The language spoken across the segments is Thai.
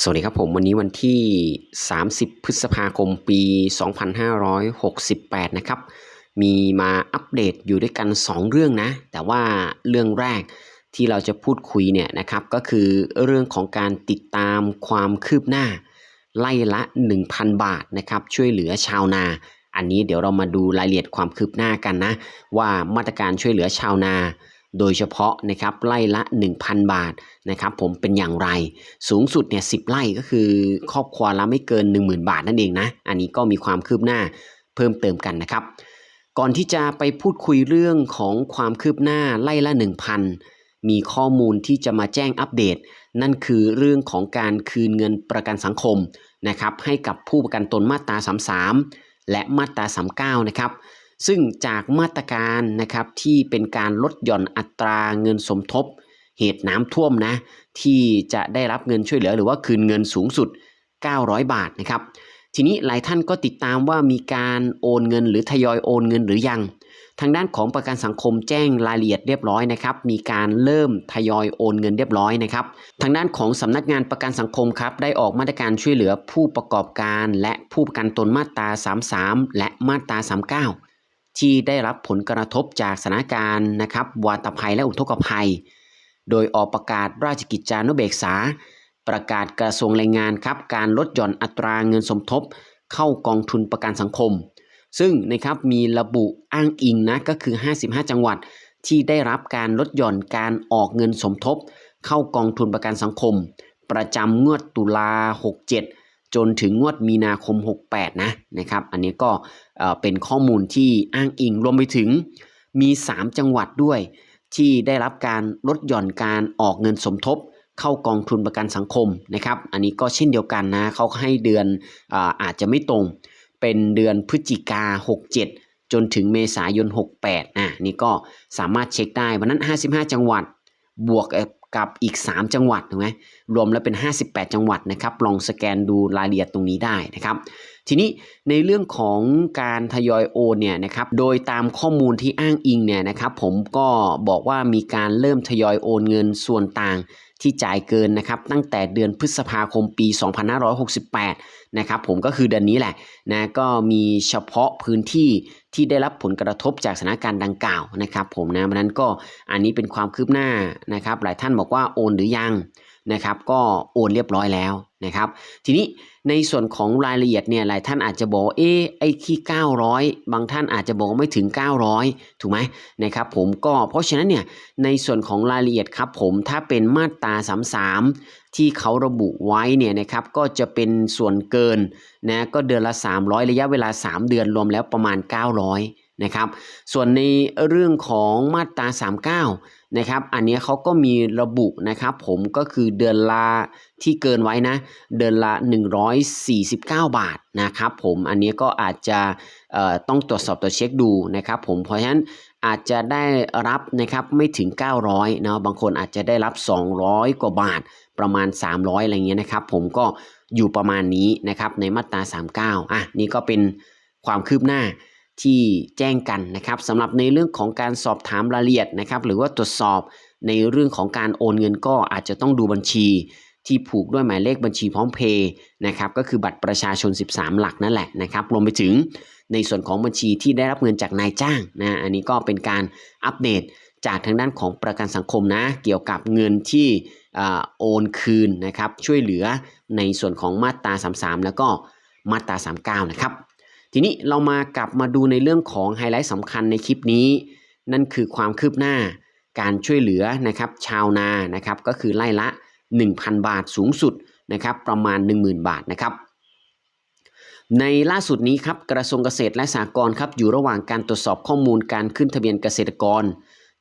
สวัสดีครับผมวันนี้วันที่ 30 พฤษภาคมปี 2568 นะครับ มีมาอัปเดตอยู่ด้วยกัน 2 เรื่องนะ แต่ว่าเรื่องแรกที่เราจะพูดคุยเนี่ยนะครับก็คือเรื่องของการติดตามความคืบหน้า ไล่ละ 1,000 บาทนะครับช่วยเหลือชาวนา อันนี้เดี๋ยวเรามาดูรายละเอียดความคืบหน้ากันนะ ว่ามาตรการช่วยเหลือชาวนา โดยเฉพาะนะครับไล่ละ 1,000 บาทนะครับผมเป็นอย่างไรสูงสุดเนี่ยสิไร่ก็คือครอบครัวละไม่เกิน 10,000 บาทนั่นเองนะ อันนี้ก็มีความคืบหน้าเพิ่มเติมกันนะครับ ก่อนที่จะไปพูดคุยเรื่องของความคืบหน้าไล่ละ 1,000 มีข้อมูลที่จะมาแจ้งอัปเดต นั่นคือเรื่องของการคืนเงินประกันสังคมนะครับให้กับผู้ประกันตนมาตรา 33 และมาตรา 39 นะครับ ซึ่งจากมาตรการนะครับที่เป็นการลดหย่อนอัตราเงินสมทบ เหตุน้ำท่วมนะที่จะได้รับเงินช่วยเหลือหรือว่าคืนเงินสูงสุด 900 บาทนะครับ ทีนี้หลายท่านก็ติดตามว่ามีการโอนเงินหรือทยอยโอนเงินหรือยัง ทางด้านของประกันสังคมแจ้งรายละเอียดเรียบร้อยนะครับ มีการเริ่มทยอยโอนเงินเรียบร้อยนะครับ ทางด้านของสำนักงานประกันสังคมครับได้ออกมาตรการช่วยเหลือผู้ประกอบการ และผู้ประกันตนมาตรา 33 และมาตรา 39 ที่ได้รับผลกระทบจากสถานการณ์นะครับวาตภัยและอุทกภัย โดยออกประกาศราชกิจจานุเบกษา ประกาศกระทรวงแรงงานครับการลดหย่อนอัตราเงินสมทบ เข้ากองทุนประกันสังคม ซึ่งนะครับมีระบุอ้างอิงนะก็คือ 55 จังหวัดที่ได้รับการลดหย่อนการออกเงินสมทบ เข้ากองทุนประกันสังคม ประจำงวดตุลา 67 จนถึงงวดมีนาคม 68 นะนะครับ อันนี้ก็เป็นข้อมูลที่อ้างอิงรวมไปถึงมี 3 จังหวัดด้วย ที่ได้รับการลดหย่อนการออกเงินสมทบเข้ากองทุนประกันสังคมนะครับ อันนี้ก็เช่นเดียวกันนะเขาให้เดือนอาอาจจะไม่ตรง เป็นเดือนพฤศจิกา 67 จนถึงเมษายน 68อะนี่ก็สามารถเช็คได้วันนั้น 55 จังหวัดบวก กับอีก 3 จังหวัดถูกไหมรวมแล้วเป็น 58 จังหวัดนะครับลองสแกนดูรายละเอียดตรงนี้ได้นะครับ ทีนี้ในเรื่องของการทยอยโอนเนี่ยนะครับโดยตามข้อมูลที่อ้างอิงเนี่ยนะครับผมก็บอกว่ามีการเริ่มทยอยโอนเงินส่วนต่างที่จ่ายเกินนะครับตั้งแต่เดือนพฤษภาคมปี 2568 นะครับผมก็คือเดือนนี้แหละนะก็มีเฉพาะพื้นที่ที่ได้รับผลกระทบจากสถานการณ์ดังกล่าวนะครับผมนะเพราะนั้นก็อันนี้เป็นความคืบหน้านะครับหลายท่านบอกบอกว่าโอนหรือยังนะครับ ก็โอนเรียบร้อยแล้วนะครับ ทีนี้ในส่วนของรายละเอียดเนี่ยหลายท่านอาจจะบอกเอ๊ไอ้ที่ 900 บางท่านอาจจะบอกไม่ถึง 900 ถูกไหมนะครับ ผมก็เพราะฉะนั้นเนี่ยในส่วนของรายละเอียดครับผมถ้าเป็นมาตรา33 ที่เขาระบุไว้เนี่ยนะครับก็จะเป็นส่วนเกินนะก็เดือนละ 300 ระยะเวลา 3 เดือนรวมแล้วประมาณ 900นะครับส่วนในเรื่องของมาตรา 39 นะครับ อันนี้เขาก็มีระบุนะครับผมก็คือเดือนละที่เกินไว้นะ เดือนละ 149 บาทนะครับผมอันนี้ก็อาจจะต้องตรวจสอบตัวจเช็คดูนะครับผมเพราะฉะนั้นอาจจะได้รับนะครับไม่ถึง 900เนาะบางคนอาจจะได้รับ 200 กว่าบาทประมาณ 300อะไรเงี้ยนะครับ ผมก็อยู่ประมาณนี้นะครับในมาตรา 39อะนี่ก็เป็นความคืบหน้า ที่แจ้งกันนะครับสำหรับในเรื่องของการสอบถามรายละเอียดนะครับ หรือว่าตรวจสอบในเรื่องของการโอนเงินก็อาจจะต้องดูบัญชีที่ผูกด้วยหมายเลขบัญชีพร้อมเพย์นะครับก็คือบัตรประชาชน 13 หลักนั่นแหละนะครับรวมไปถึงในส่วนของบัญชีที่ได้รับเงินจากนายจ้างนะอันนี้ก็เป็นการอัปเดตจากทางด้านของประกันสังคมนะเกี่ยวกับเงินที่อโอนคืนนะครับช่วยเหลือในส่วนของมาตรา 33 แล้วก็มาตรา 39 นะครับ ทีนี้เรามากลับมาดูในเรื่องของไฮไลท์สำคัญในคลิปนี้ นั่นคือความคืบหน้าการช่วยเหลือนะครับชาวนานะครับก็คือไล่ละ 1,000 บาทสูงสุดนะครับประมาณ 10,000 บาทนะครับในล่าสุดนี้ครับกระทรวงเกษตรและสหกรณ์ครับอยู่ระหว่างการตรวจสอบข้อมูลการขึ้นทะเบียนเกษตรกร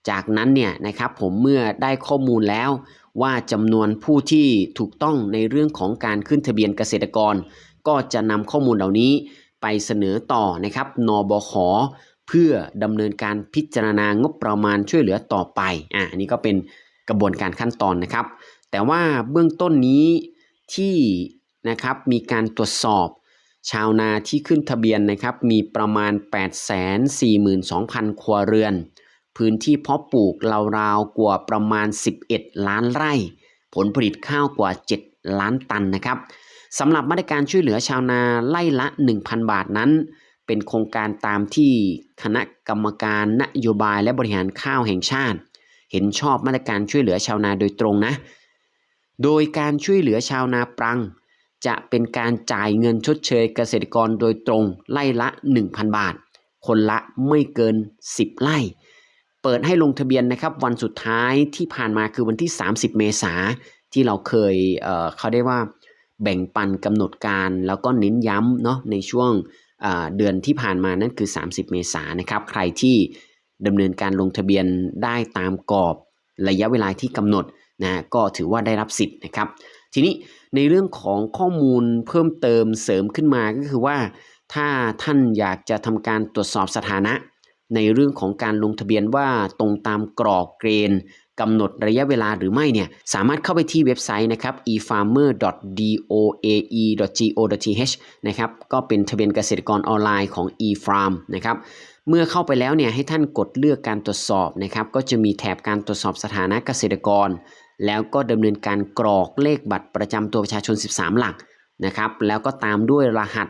จากนั้นเนี่ยนะครับผมเมื่อได้ข้อมูลแล้ว ว่าจำนวนผู้ที่ถูกต้องในเรื่องของการขึ้นทะเบียนเกษตรกร ก็จะนำข้อมูลเหล่านี้ ไปเสนอต่อนะครับนบขเพื่อดำเนินการพิจารณางบประมาณช่วยเหลือต่อไปอ่าอันนี้ก็เป็นกระบวนการขั้นตอนนะครับ แต่ว่าเบื้องต้นนี้ที่นะครับมีการตรวจสอบ ชาวนาที่ขึ้นทะเบียนนะครับมีประมาณ 842,000 ครัวเรือน พื้นที่เพาะปลูกราวๆกว่าประมาณ 11 ล้านไร่ ผลผลิตข้าวกว่า 7 ล้านตันนะครับ สำหรับมาตรการช่วยเหลือชาวนาไล่ละ 1,000 บาทนั้น เป็นโครงการตามที่คณะกรรมการนโยบายและบริหารข้าวแห่งชาติ เห็นชอบมาตรการช่วยเหลือชาวนาโดยตรงนะ โดยการช่วยเหลือชาวนาปรัง จะเป็นการจ่ายเงินชดเชยเกษตรกรโดยตรงไล่ละ 1,000 บาท คนละไม่เกิน 10 ไร่เปิดให้ลงทะเบียนนะครับวันสุดท้ายที่ผ่านมาคือวันที่ 30 เมษาที่เราเคยเเขาได้ว่า แบ่งปันกำหนดการแล้วก็เน้นย้ำเนาะในช่วงเดือนที่ผ่านมานั่นคือ 30 เมษายนนะครับใครที่ดำเนินการลงทะเบียนได้ตามกรอบระยะเวลาที่กำหนดนะก็ถือว่าได้รับสิทธิ์นะครับ ทีนี้ในเรื่องของข้อมูลเพิ่มเติมเสริมขึ้นมาก็คือว่า ถ้าท่านอยากจะทำการตรวจสอบสถานะ ในเรื่องของการลงทะเบียนว่าตรงตามกรอกเกณฑ์ กำหนดระยะเวลาหรือไม่เนี่ยสามารถเข้าไปที่เว็บไซต์นะครับ efarmer.doae.go.th นะครับก็เป็นทะเบียนเกษตรกรออนไลน์ของ efarm นะครับเมื่อเข้าไปแล้วเนี่ยให้ท่านกดเลือกการตรวจสอบนะครับก็จะมีแถบการตรวจสอบสถานะเกษตรกร แล้วก็ดำเนินการกรอกเลขบัตรประจำตัวประชาชน 13 หลักนะครับแล้วก็ตามด้วยรหัส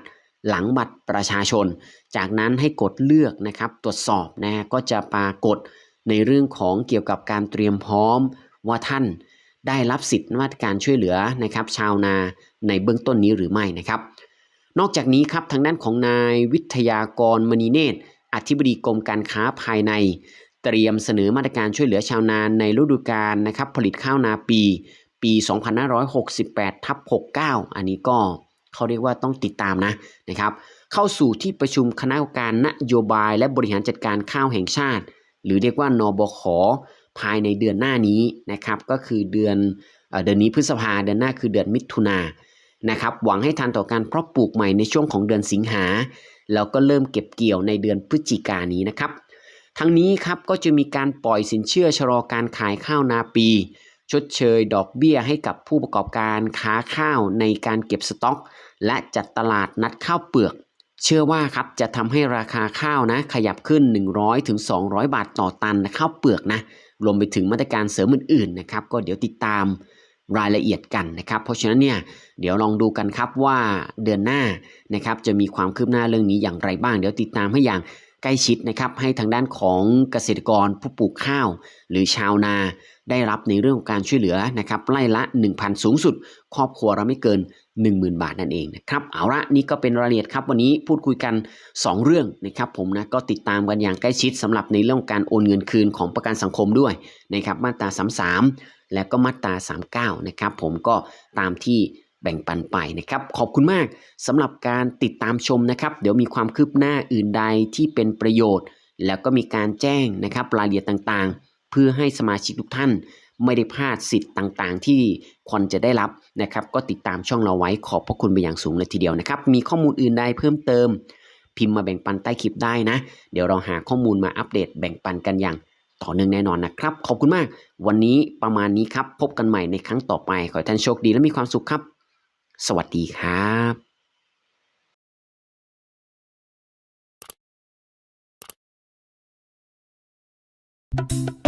หลังบัตรประชาชน จากนั้นให้กดเลือกนะครับตรวจสอบนะฮะก็จะปรากฏ ในเรื่องของเกี่ยวกับการเตรียมพร้อมว่าท่านได้รับสิทธิ์มาตรการช่วยเหลือนะครับ ชาวนาในเบื้องต้นนี้หรือไม่นะครับ นอกจากนี้ครับทางด้านของนายวิทยากรมณีเนตรอธิบดีกรมการค้าภายใน เตรียมเสนอมาตรการช่วยเหลือชาวนาในฤดูกาลนะครับ ผลิตข้าวนาปี ปี 2568ทับ69 อันนี้ก็เขาเรียกว่าต้องติดตามนะนะครับ เข้าสู่ที่ประชุมคณะกรรมการนโยบายและบริหารจัดการข้าวแห่งชาติ หรือเรียกว่านบขภายในเดือนหน้านี้นะครับ ก็คือเดือนเดือนนี้พฤษภาเดือนหน้าคือเดือนมิถุนานะครับหวังให้ทันต่อการเพาะปลูกใหม่ในช่วงของเดือนสิงหาแล้วก็เริ่มเก็บเกี่ยวในเดือนพฤศจิกายนนี้นะครับ ทั้งนี้ครับก็จะมีการปล่อยสินเชื่อชะลอการขายข้าวนาปี ชดเชยดอกเบี้ยให้กับผู้ประกอบการค้าข้าวในการเก็บสต็อก และจัดตลาดนัดข้าวเปลือก เชื่อว่าครับจะทำให้ราคาข้าวนะ ขยับขึ้น100ถึง200 บาทต่อตันนะข้าวเปลือกนะรวมไปถึงมาตรการเสริมอื่นๆนะครับก็เดี๋ยวติดตามรายละเอียดกันนะครับ เพราะฉะนั้นเนี่ยเดี๋ยวลองดูกันครับว่าเดือนหน้านะครับจะมีความคืบหน้าเรื่องนี้อย่างไรบ้าง เดี๋ยวติดตามให้อย่างใกล้ชิดนะครับให้ทางด้านของเกษตรกรผู้ปลูกข้าว หรือชาวนาได้รับในเรื่องของการช่วยเหลือนะครับไล่ละ 1,000 สูงสุด ครอบครัวเราไม่เกิน 10,000 บาทนั่นเองนะครับเอาละนี่ก็เป็นรายละเอียดครับวันนี้พูดคุยกัน 2 เรื่องนะครับผมนะก็ติดตามกันอย่างใกล้ชิดสำหรับในเรื่องการโอนเงินคืนของประกันสังคมด้วยนะครับมาตรา 33 และก็มาตรา 39 นะครับผมก็ตามที่แบ่งปันไปนะครับขอบคุณมากสำหรับการติดตามชมนะครับเดี๋ยวมีความคืบหน้าอื่นใดที่เป็นประโยชน์ แล้วก็มีการแจ้งนะครับรายละเอียดต่างๆ เพื่อให้สมาชิกทุกท่าน ไม่ได้พลาดสิทธิ์ต่างๆ ที่ควรจะได้รับนะครับ ก็ติดตามช่องเราไว้ขอบพระคุณไปอย่างสูงเลยทีเดียวนะครับ มีข้อมูลอื่นใดเพิ่มเติม พิมพ์มาแบ่งปันใต้คลิปได้นะ เดี๋ยวเราหาข้อมูลมาอัปเดตแบ่งปันกันอย่างต่อเนื่องแน่นอนนะครับ ขอบคุณมาก วันนี้ประมาณนี้ครับ พบกันใหม่ในครั้งต่อไป ขอให้ท่านโชคดีและมีความสุขครับ สวัสดีครับ